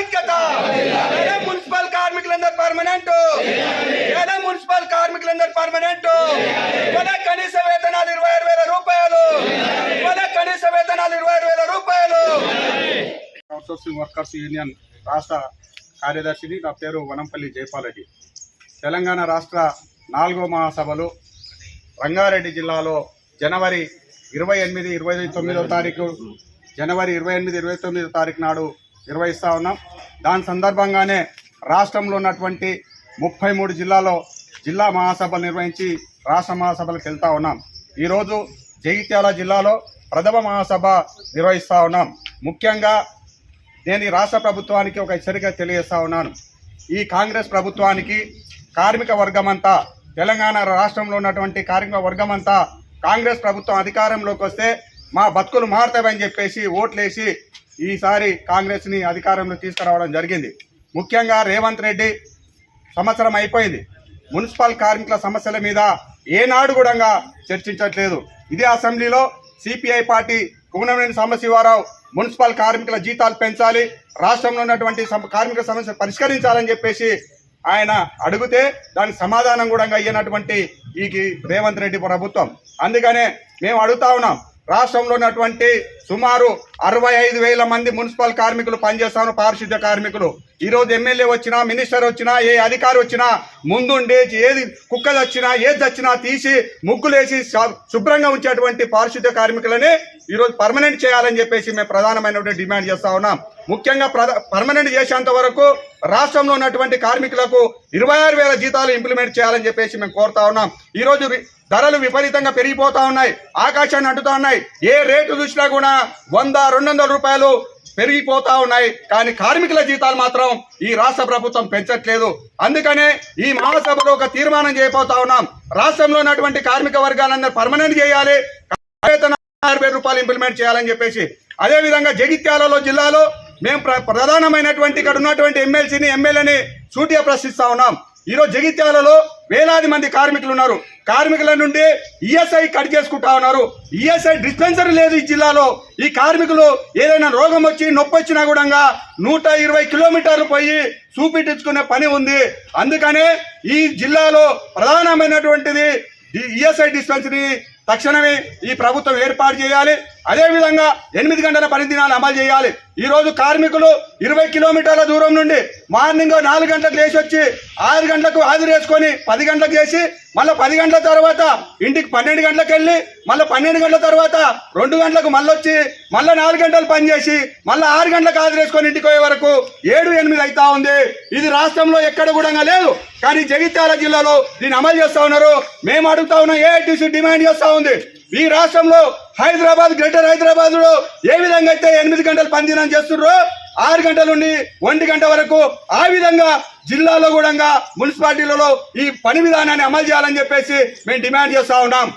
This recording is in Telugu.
ఐక్యత. మున్సిపల్ కార్మికులందరూ పర్మనెంట్ ఏడే మున్సిపల్ కార్మికులందరూ పర్మనెంట్ ఇవాళ కనీస వేతనాలు ఇరవై ఆరు వేల రూపాయలు. ఇవాళ కనీస వేతనాలు ఇరవై ఆరు వేల రూపాయలు. అవుట్సోర్సింగ్ వర్కర్స్ యూనియన్ రాష్ట్ర కార్యదర్శిని నా పేరు వనంపల్లి జయపాలరెడ్డి. తెలంగాణ రాష్ట్ర నాలుగో మహాసభలు రంగారెడ్డి జిల్లాలో జనవరి ఇరవై ఎనిమిది ఇరవై తొమ్మిదో తారీఖు జనవరి ఇరవై ఎనిమిది ఇరవై తొమ్మిదో తారీఖు నాడు నిర్వహిస్తూ ఉన్నాం. దాని సందర్భంగానే రాష్ట్రంలో ఉన్నటువంటి ముప్పై మూడు జిల్లాలో జిల్లా మహాసభలు నిర్వహించి రాష్ట్ర మహాసభలకు వెళ్తూ ఉన్నాం. ఈరోజు జగిత్యాల జిల్లాలో ప్రథమ మహాసభ నిర్వహిస్తూ ఉన్నాం. ముఖ్యంగా నేను రాష్ట్ర ప్రభుత్వానికి ఒక హెచ్చరిక తెలియజేస్తా ఉన్నాను. ఈ కాంగ్రెస్ ప్రభుత్వానికి కార్మిక వర్గమంతా తెలంగాణ రాష్ట్రంలో ఉన్నటువంటి కార్మిక వర్గమంతా కాంగ్రెస్ ప్రభుత్వం అధికారంలోకి వస్తే మా బతుకులు మారుతాయని చెప్పేసి ఓట్లేసి ఈసారి కాంగ్రెస్ని అధికారంలో తీసుకురావడం జరిగింది. ముఖ్యంగా రేవంత్ రెడ్డి సంవత్సరం అయిపోయింది. మున్సిపల్ కార్మికుల సమస్యల మీద ఏనాడు కూడా చర్చించట్లేదు. ఇదే అసెంబ్లీలో CPI party Kunamneni Sambasivarao municipal కార్మికుల జీతాలు పెంచాలి రాష్ట్రంలో ఉన్నటువంటి కార్మిక సమస్య పరిష్కరించాలని చెప్పేసి ఆయన అడిగితే దానికి సమాధానం కూడా అయ్యినటువంటి ఈ రేవంత్ రెడ్డి ప్రభుత్వం. అందుకనే మేము అడుగుతా ఉన్నాం రాష్ట్రంలో ఉన్నటువంటి సుమారు అరవై ఐదు వేల మంది మున్సిపల్ కార్మికులు పనిచేస్తాను పారిశుద్ధ్య కార్మికులు. ఈరోజు ఎమ్మెల్యే వచ్చినా మినిస్టర్ వచ్చినా ఏ అధికారి వచ్చినా ముందుండి ఏది కుక్క వచ్చినా ఏది వచ్చినా తీసి ముగ్గులేసి శుభ్రంగా ఉంచేటువంటి పారిశుద్ధ్య కార్మికులని ఈరోజు పర్మనెంట్ చేయాలని చెప్పేసి మేము ప్రధానమైనటువంటి డిమాండ్ చేస్తా ఉన్నాం. ముఖ్యంగా పర్మనెంట్ చేసేంత వరకు రాష్ట్రంలో ఉన్నటువంటి కార్మికులకు ఇరవై ఆరు వేల జీతాలు ఇంప్లిమెంట్ చేయాలని చెప్పేసి మేము కోరుతా ఉన్నాం. ఈ రోజు ధరలు విపరీతంగా పెరిగిపోతా ఉన్నాయి. ఆకాశాన్ని అంటుతా ఉన్నాయి. ఏ రేటు చూసినా కూడా వంద రెండు వందల రూపాయలు పెరిగిపోతా ఉన్నాయి. కానీ కార్మికుల జీతాలు మాత్రం ఈ రాష్ట్ర ప్రభుత్వం పెంచట్లేదు. అందుకనే ఈ మహాసభలో ఒక తీర్మానం చేయబోతా ఉన్నాం. రాష్ట్రంలో ఉన్నటువంటి కార్మిక వర్గాలందరూ పర్మనెంట్ చేయాలి. వేతన ఆరు వేల రూపాయలు ఇంప్లిమెంట్ చేయాలని చెప్పేసి. అదే విధంగా జగిత్యాలలో జిల్లాలో మేము ప్ర- ప్రధానమైనటువంటి ఇక్కడ ఉన్నటువంటి ఎమ్మెల్సీని ఎమ్మెల్యేని సూటిగా ప్రశ్నిస్తా ఉన్నాం. ఈరోజు జగిత్యాలలో వేలాది మంది కార్మికులు ఉన్నారు. కార్మికుల నుండి ఈఎస్ఐ కట్ చేసుకుంటా ఉన్నారు. ఈఎస్ఐ డిస్పెన్సరీ లేదు ఈ జిల్లాలో. ఈ కార్మికులు ఏదైనా రోగం వచ్చి నొప్పి వచ్చినా కూడా నూట ఇరవై కిలోమీటర్లు పోయి చూపించుకునే పని ఉంది. అందుకనే ఈ జిల్లాలో ప్రధానమైనటువంటిది ఈఎస్ఐ డిస్పెన్సరీ తక్షణమే ఈ ప్రభుత్వం ఏర్పాటు చేయాలి. అదేవిధంగా ఎనిమిది గంటల పనిదినాలు అమలు చేయాలి. ఈరోజు కార్మికులు ఇరవై కిలోమీటర్ల దూరం నుండి మార్నింగ్ నాలుగు గంటలకు లేచి వచ్చి ఆరు గంటలకు హాజరు వేసుకొని పది గంటలకు చేసి మళ్ళీ పది గంటల తర్వాత ఇంటికి పన్నెండు గంటలకు వెళ్ళి మళ్ళీ పన్నెండు గంటల తర్వాత రెండు గంటలకు మళ్ళీ వచ్చి మళ్ళీ నాలుగు గంటలు పనిచేసి మళ్ళీ ఆరు గంటలకు హాజరు వేసుకొని ఇంటికి పోయే వరకు ఏడు ఎనిమిది అవుతా ఉంది. ఇది రాష్ట్రంలో ఎక్కడ కూడా లేదు. కానీ జగిత్యాల జిల్లాలో దీన్ని అమలు చేస్తూ ఉన్నారు. మేము అడుగుతా ఉన్నాం ఏఐటీసీ డిమాండ్ చేస్తూ ఉంది. ఈ రాష్ట్రంలో హైదరాబాద్ గ్రేటర్ హైదరాబాద్లో ఏ విధంగా అయితే ఎనిమిది గంటలు పనిదినం చేస్తున్నారో ఆరు గంటల నుండి ఒంటి గంట వరకు ఆ విధంగా జిల్లాలో కూడా మున్సిపాలిటీలలో ఈ పని విధానాన్ని అమలు చేయాలని చెప్పేసి మేము డిమాండ్ చేస్తా ఉన్నాం.